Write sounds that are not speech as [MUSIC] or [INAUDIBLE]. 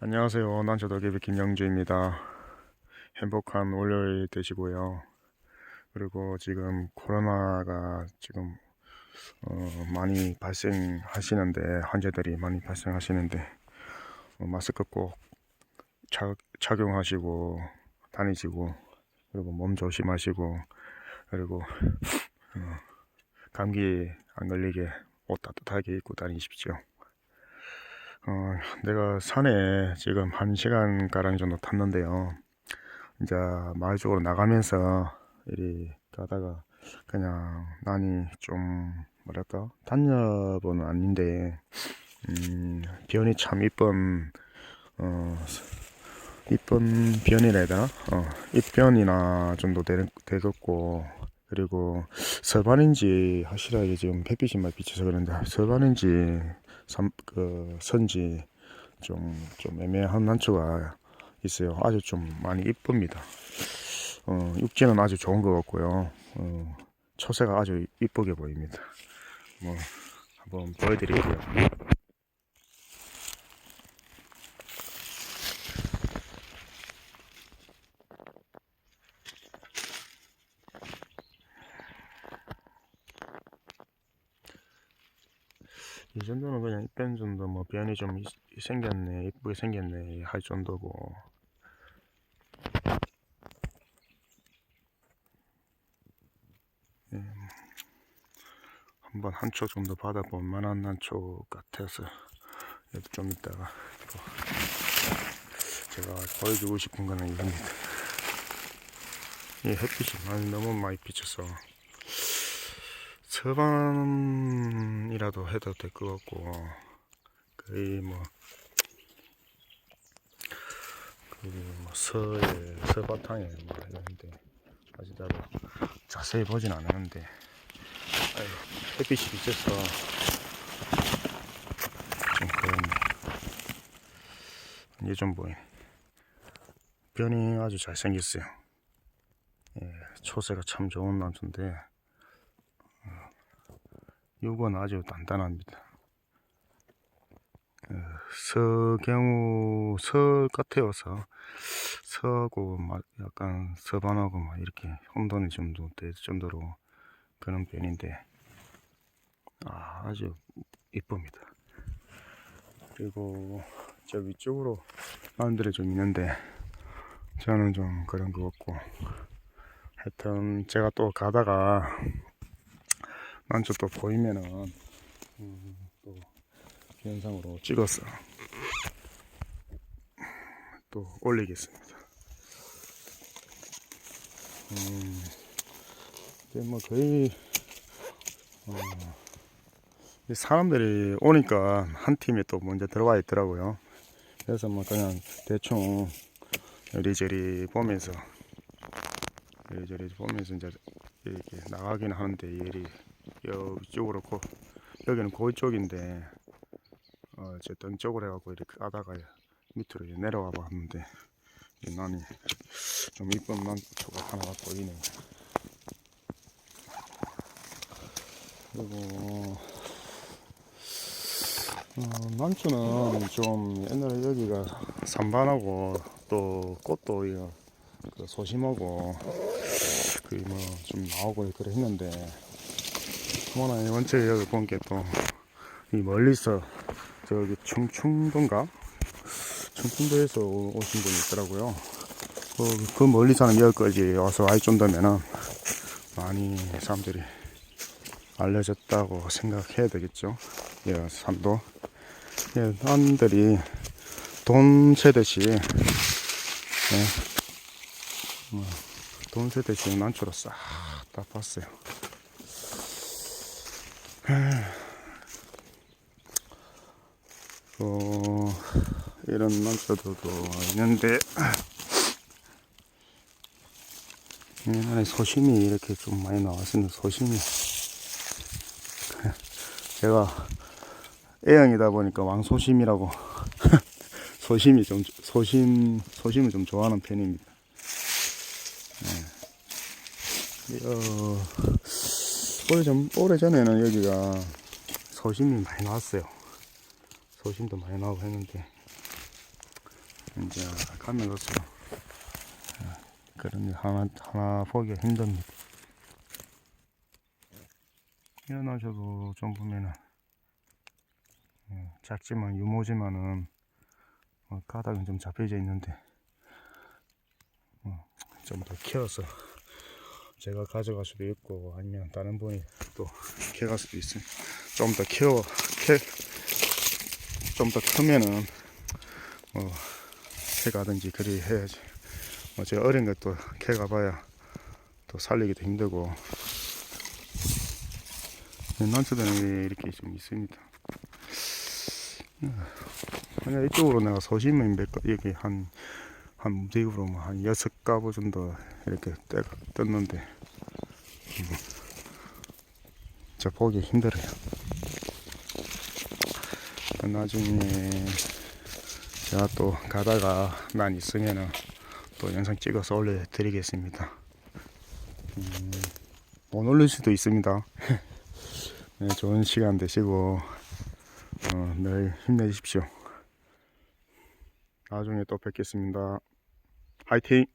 안녕하세요. 난초도개비 김영주입니다. 행복한 월요일 되시고요. 그리고 지금 코로나가 지금 어, 많이 발생하시는데 환자들이 많이 발생하시는데 어, 마스크 꼭 차, 착용하시고 다니시고 그리고 몸 조심하시고 그리고 어, 감기 안 걸리게 옷 따뜻하게 입고 다니십시오. 어, 내가 산에 지금 한 시간 가량 정도 탔는데요. 이제 마을 쪽으로 나가면서 이리 가다가 그냥 난이 좀 뭐랄까 단엽은 아닌데 음, 변이 참 이쁜 어, 이쁜 되나? 어, 잎변이나 정도 되, 되겠고 그리고 설반인지 확실하게 지금 햇빛이 많이 비쳐서 그런데 설반인지 삼, 그 선지 좀, 좀 애매한 난초가 있어요. 아주 좀 많이 이쁩니다. 어, 육지는 아주 좋은 것 같고요. 어, 초세가 아주 이쁘게 보입니다. 뭐 한번 보여드릴게요. 이 정도는 그냥 입변 정도 뭐 변이 좀 있- 생겼네 이쁘게 생겼네 할 정도고. 예, 한번 한 초 정도 받아볼 만한 난초 같아서 얘도 좀 이따가 또 제가 보여주고 싶은 거는 이겁니다. 이 햇빛이 많이 너무 많이 비쳐서 서반이라도 해도 될 것 같고 거의 뭐 그뭐 서에 서바탕에 뭐 이런데 아직 나도 자세히 보진 않았는데 햇빛이 비쳐서 좀 그렇네 이제 좀 보이네 변이 아주 잘생겼어요. 예, 초세가 참 좋은 남자인데 요건 아주 단단합니다. 그 서경우 서 같아요 서 서하고 막 약간 서반하고 막 이렇게 혼돈이 좀도 될 정도로 그런 편인데 아, 아주 이쁩니다. 그리고 저 위쪽으로 마음들이 좀 있는데 저는 좀 그런 것 같고 하여튼 제가 또 가다가 난저 또 보이면은 음, 또 영상으로 찍어서 또 올리겠습니다. 음, 이제 뭐 거의 어, 이 사람들이 오니까 한 팀이 또 먼저 들어와 있더라고요. 그래서 뭐 그냥 대충 이리저리 보면서 이리저리 보면서 이제 이렇게 나가긴 하는데 일이 이쪽으로 고, 여기는 고이 쪽인데 어, 어쨌든 쪽으로 해갖고 이렇게 가다가 밑으로 내려와 봤는데 이 난이 좀 이쁜 난초가 하나가 보이네. 그리고 어, 난초는 좀 옛날에 여기가 산반하고 또 꽃도 이거 그 소심하고 그 뭐 좀 나오고 그래 했는데 뭐나 원체 여기 본게 또 이 멀리서 저기 충청도인가 충청도에서 오- 오신 분이 있더라고요. 그, 그 멀리 사는 여기까지 와서 알 정도면은 많이 사람들이 알려졌다고 생각해야 되겠죠. 예, 산도. 예, 사람들이 돈 세듯이 예, 뭐, 돈 세듯이 난초로 싹 다 봤어요. 어, 이런 난초들도 있는데 옛날에 소심이 이렇게 좀 많이 나왔었는데 소심이 [LAUGHS] 제가 A형이다 보니까 왕소심이라고 [LAUGHS] 소심이 좀 소심 소심을 좀 좋아하는 편입니다. 네. 어, 오래전 오래전에는 여기가 소심이 많이 나왔어요. 소심도 많이 나오고 했는데 이제 가면서 그런 일 하나 하나 보기가 힘듭니다. 일어나셔도 좀 보면은 어, 작지만 유모지만은 어, 가닥은 좀 잡혀져 있는데 어, 좀더 키워서 제가 가져갈 수도 있고 아니면 다른 분이 또 키워갈 수도 있어요. 좀 더 키워 좀더 크면은 뭐 캐가든지 그리 해야지. 뭐 제가 어린 것도 캐가봐야 또 살리기도 힘들고 난초들은 이렇게 좀 있습니다. 그냥 이쪽으로 내가 소심을 몇 가, 여기 한, 한 무대으로 뭐한 여섯 가구 정도 이렇게 때가 떴는데, 음, 저 보기 힘들어요. 나중에 제가 또 가다가 난 있으면은 또 영상 찍어서 올려 드리겠습니다. 음, 못 올릴 수도 있습니다. [LAUGHS] 네, 좋은 시간 되시고 어, 늘 힘내십시오. 나중에 또 뵙겠습니다. 还听。